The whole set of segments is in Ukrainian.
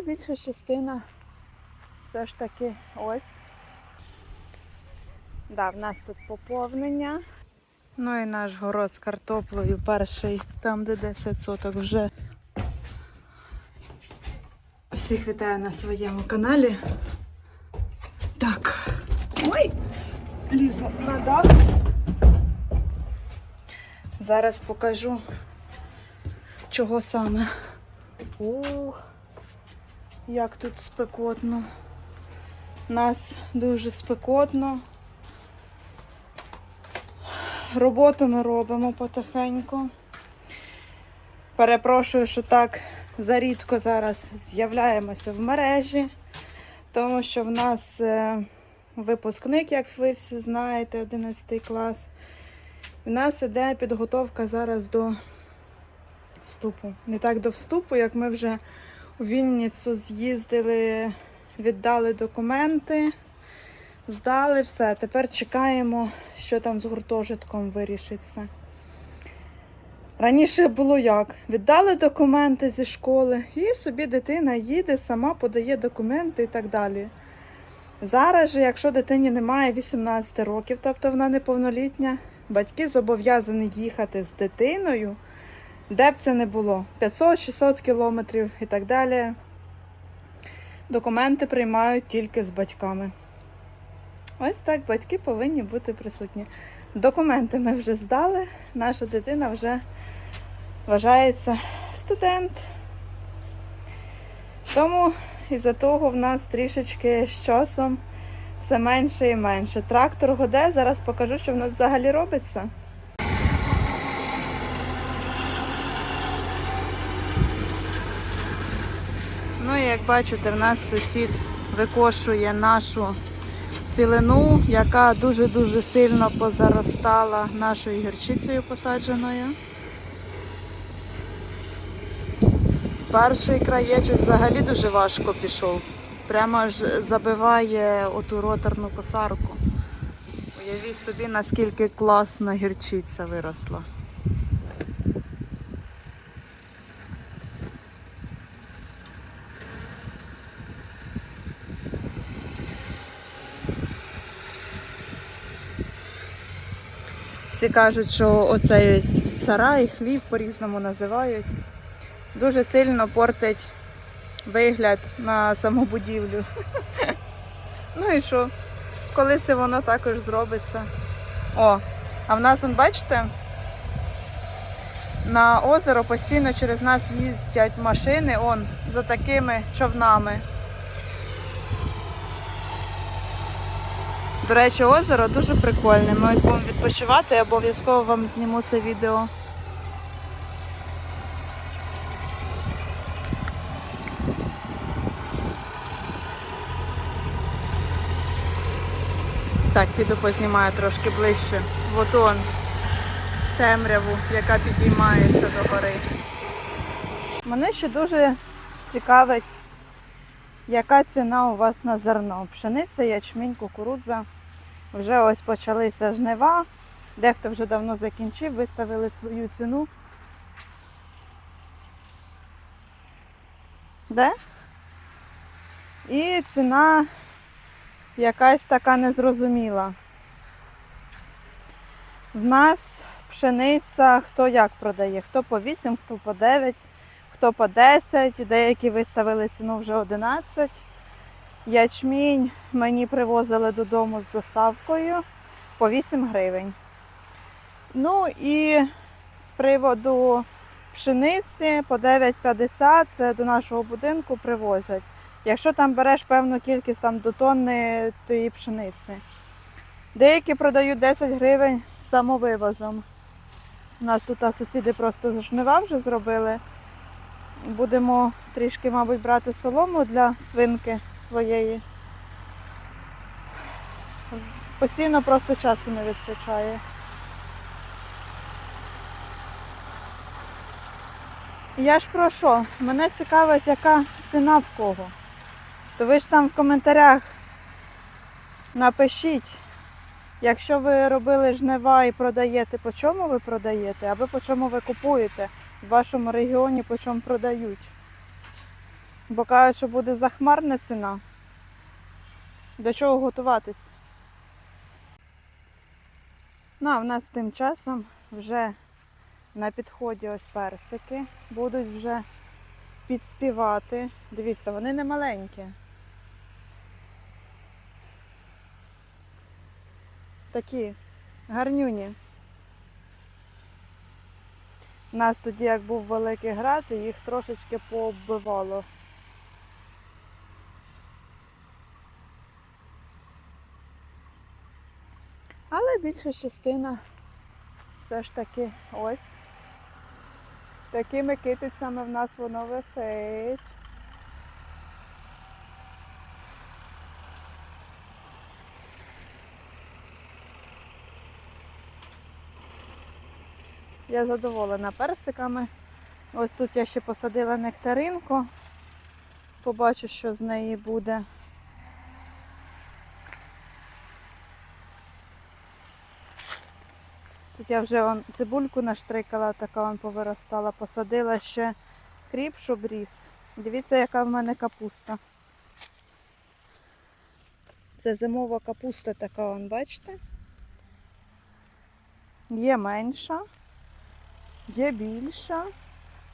але більша частина все ж таки ось. Да, в нас тут поповнення. Ну і наш город з картоплею перший, там де 10 соток вже. Всіх вітаю на своєму каналі. Так. Ой! Лізу на дах. Зараз покажу, чого саме. О, як тут спекотно. Нас дуже спекотно. Роботу ми робимо потихеньку. Перепрошую, що так зарідко зараз з'являємося в мережі, тому що в нас е, випускник, як ви всі знаєте, 11 клас. У нас іде підготовка зараз до вступу. Не так до вступу, як ми вже у Вінницю з'їздили, віддали документи, здали все. Тепер чекаємо, що там з гуртожитком вирішиться. Раніше було як? Віддали документи зі школи, і собі дитина їде, сама подає документи і так далі. Зараз же, якщо дитині немає 18 років, тобто вона неповнолітня, батьки зобов'язані їхати з дитиною, де б це не було, 500-600 кілометрів і так далі. Документи приймають тільки з батьками. Ось так батьки повинні бути присутні. Документи ми вже здали, наша дитина вже вважається студент. Тому із-за того в нас трішечки з часом все менше і менше. Трактор годе, зараз покажу, що в нас взагалі робиться. Як бачите, в нас сусід викошує нашу цілину, яка дуже-дуже сильно позаростала нашою гірчицею посадженою. Перший краєчок взагалі дуже важко пішов. Прямо аж забиває оту роторну косарку. Уявіть собі, наскільки класна гірчиця виросла. Всі кажуть, що оцей ось сарай, хлів по-різному називають. Дуже сильно портить вигляд на саму будівлю. Ну і що? Колись воно також зробиться. О, а в нас, вон, бачите, на озеро постійно через нас їздять машини он, за такими човнами. До речі, озеро дуже прикольне. Ми ось будемо відпочивати, я обов'язково вам зніму це відео. Так, піду познімаю трошки ближче. От он темряву, яка підіймається до гори. Мене ще дуже цікавить, яка ціна у вас на зерно. Пшениця, ячмінь, кукурудза. Вже ось почалися жнива. Дехто вже давно закінчив, виставили свою ціну. Де? І ціна якась така незрозуміла. В нас пшениця хто як продає, хто по 8, хто по 9, хто по 10, деякі виставили ціну вже 11. Ячмінь мені привозили додому з доставкою по 8 гривень. Ну і з приводу пшениці по 9,50 це до нашого будинку привозять. Якщо там береш певну кількість там, до тонни тої пшениці. Деякі продають 10 гривень самовивозом. У нас тут сусіди просто жнива вже зробили. Будемо трішки, мабуть, брати солому для свинки своєї. Постійно просто часу не вистачає. Я ж про що? Мене цікавить, яка ціна в кого. То ви ж там в коментарях напишіть, якщо ви робили жнива і продаєте, по чому ви продаєте, або по чому ви купуєте в вашому регіоні, по чому продають. Бо кажуть, що буде захмарна ціна. До чого готуватись? Ну, а в нас тим часом вже на підході ось персики будуть вже підспівати. Дивіться, вони не маленькі. Такі гарнюні. У нас тоді, як був великий град, їх трошечки пооббивало. Але більша частина все ж таки ось. Такими китицями в нас воно висить. Я задоволена персиками. Ось тут я ще посадила нектаринку. Побачу, що з неї буде. Тут я вже он, цибульку наштрикала, така он повиростала, посадила ще кріп, щоб ріс. Дивіться, яка в мене капуста. Це зимова капуста така, он, бачите? Є менша, є більша,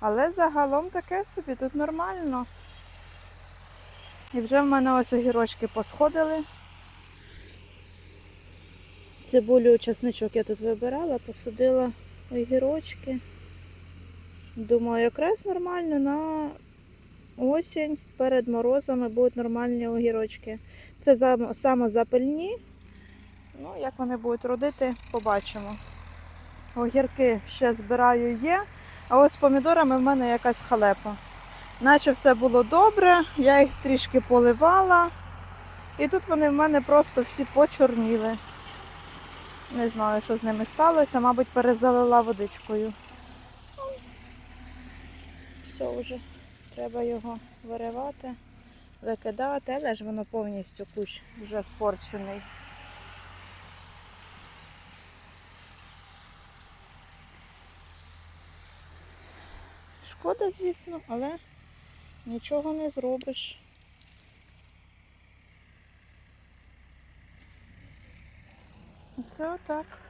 але загалом таке собі тут нормально. І вже в мене ось огірочки посходили. Цибулю, чесничок я тут вибирала, посадила огірочки. Думаю, якраз нормально на осінь перед морозами будуть нормальні огірочки. Це самозапильні. Ну, як вони будуть родити, побачимо. Огірки ще збираю є, а ось з помідорами в мене якась халепа. Наче все було добре, я їх трішки поливала. І тут вони в мене просто всі почорніли. Не знаю, що з ними сталося, мабуть, перезалила водичкою. Все вже, треба його виривати, викидати, але ж воно повністю кущ вже спорчений. Шкода, звісно, але нічого не зробиш. Це отак.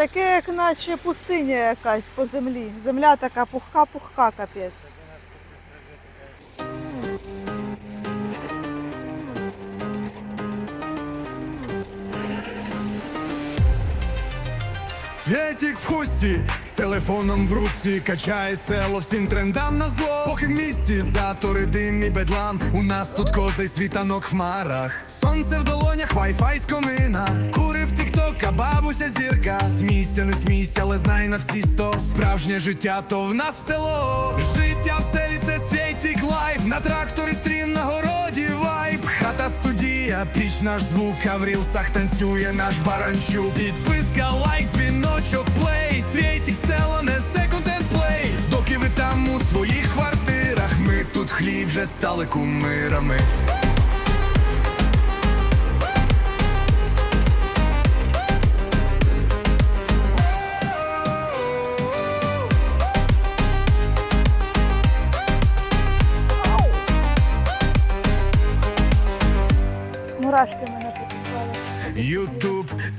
Таке, як наче пустиня якась по землі. Земля така пухка-пухка, капець. Світік в хусті з телефоном в руці качає село всім трендам на зло. Поки в місті затори дим і бедлам. У нас тут козий світанок в хмарах. Сонце в долонях, вайфай з комина. Курив тікток, а бабуся зірка. Смійся, не смійся, але знай на всі сто. Справжнє життя, то в нас село. Життя в селі це світік лайф. На тракторі стрім на городі вайб. Хата студія, піч наш звук, а в рілсах танцює наш баранчук. Підписка, лайк, дзвіночок, плей. світі село несе контент плей. Доки ви там у своїх квартирах, ми тут хліб вже стали кумирами.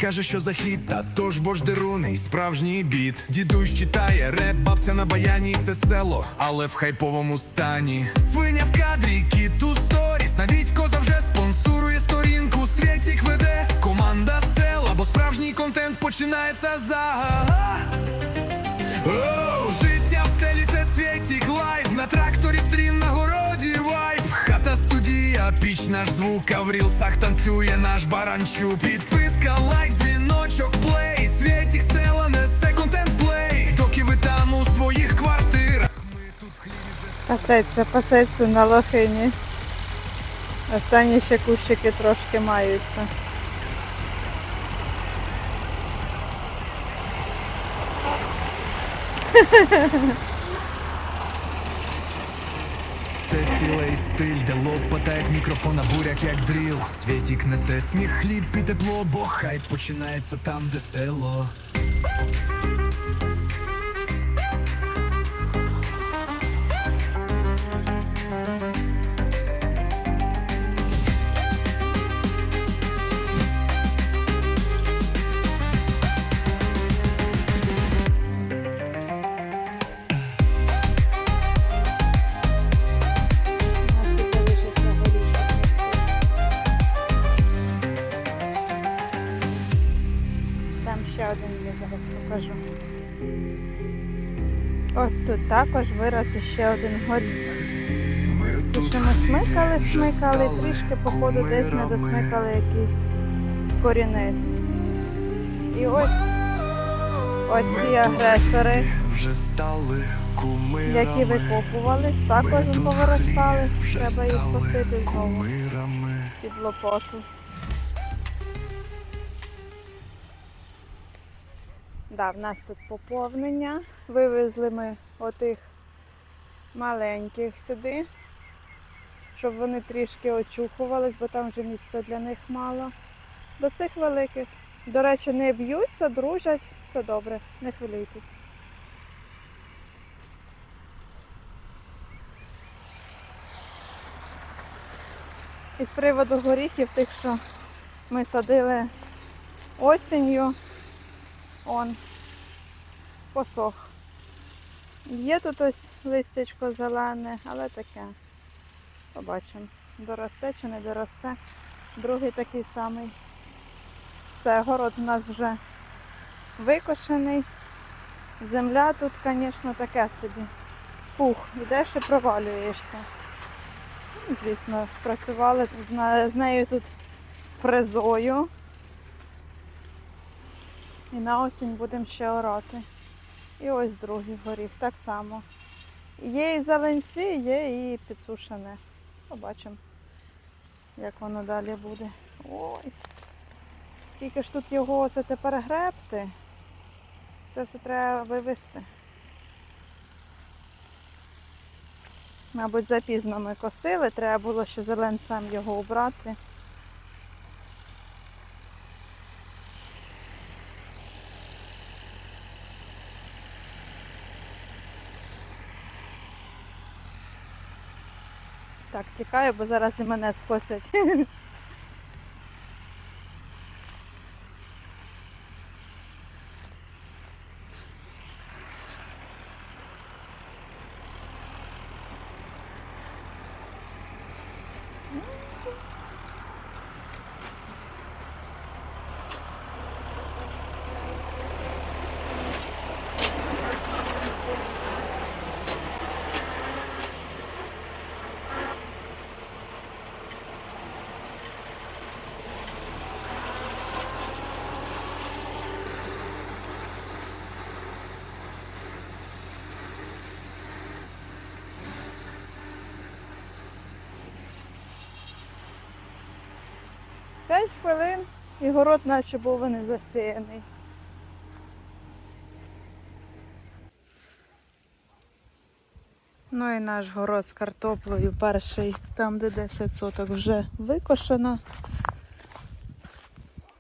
Каже, що за хіт, та тож бо ж деруний, справжній біт. Дідусь читає, реп, бабця на баяні, це село, але в хайповому стані. Свиня в кадрі, кіту сторіс, навіть коза вже спонсорує сторінку. Світік веде команда села, бо справжній контент починається за. Біч наш звук, а в рілсах танцює наш баранчу. Підписка, лайк, дзвіночок, плей. Світік села несе контент плей. Доки ви там у своїх квартирах. Ми тут хліб вже... Пасеться, пасеться на лохині. Останні ще кущики трошки маються. І стиль, де лов пата як мікрофон, а буряк як дріл. Світік несе сміх, хліб і тепло, бо хай починається там, де село. Ось тут також вирос ще один горіх. Ті, що ми смикали, смикали, трішки, походу, десь не досмикали якийсь корінець. І ось оці агресори, які викопувались, також повиростали. Треба їх посити знову під лопату. Да, в нас тут поповнення. Вивезли ми отих маленьких сюди, щоб вони трішки очухувались, бо там вже місця для них мало. До цих великих. До речі, не б'ються, дружать, все добре, не хвилюйтесь. І з приводу горіхів, тих, що ми садили осінню, он посох. Є тут ось листячко зелене, але таке. Побачимо, доросте чи не доросте. Другий такий самий. Все, город у нас вже викошений. Земля тут, звісно, таке собі. Пух, йдеш і провалюєшся. Ну, Звісно, працювали з нею тут фрезою. І на осінь будемо ще орати. І ось другий горіх, так само. Є і зеленці, є і підсушене. Побачимо, як воно далі буде. Ой, скільки ж тут його це тепер гребти. Це все треба вивезти. Мабуть, запізно ми косили, треба було ще зеленцем його убрати. Так, тікаю, бо зараз і мене скосять. П'ять хвилин і город наче був не засіяний. Ну і наш город з картоплею перший, там де 10 соток вже викошено.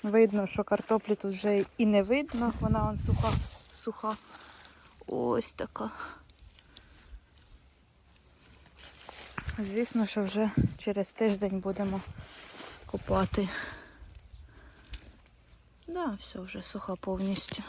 Видно, що картоплі тут вже і не видно, вона вон суха, суха. Ось така. Звісно, що вже через тиждень будемо купати. Да, все вже суха повністю.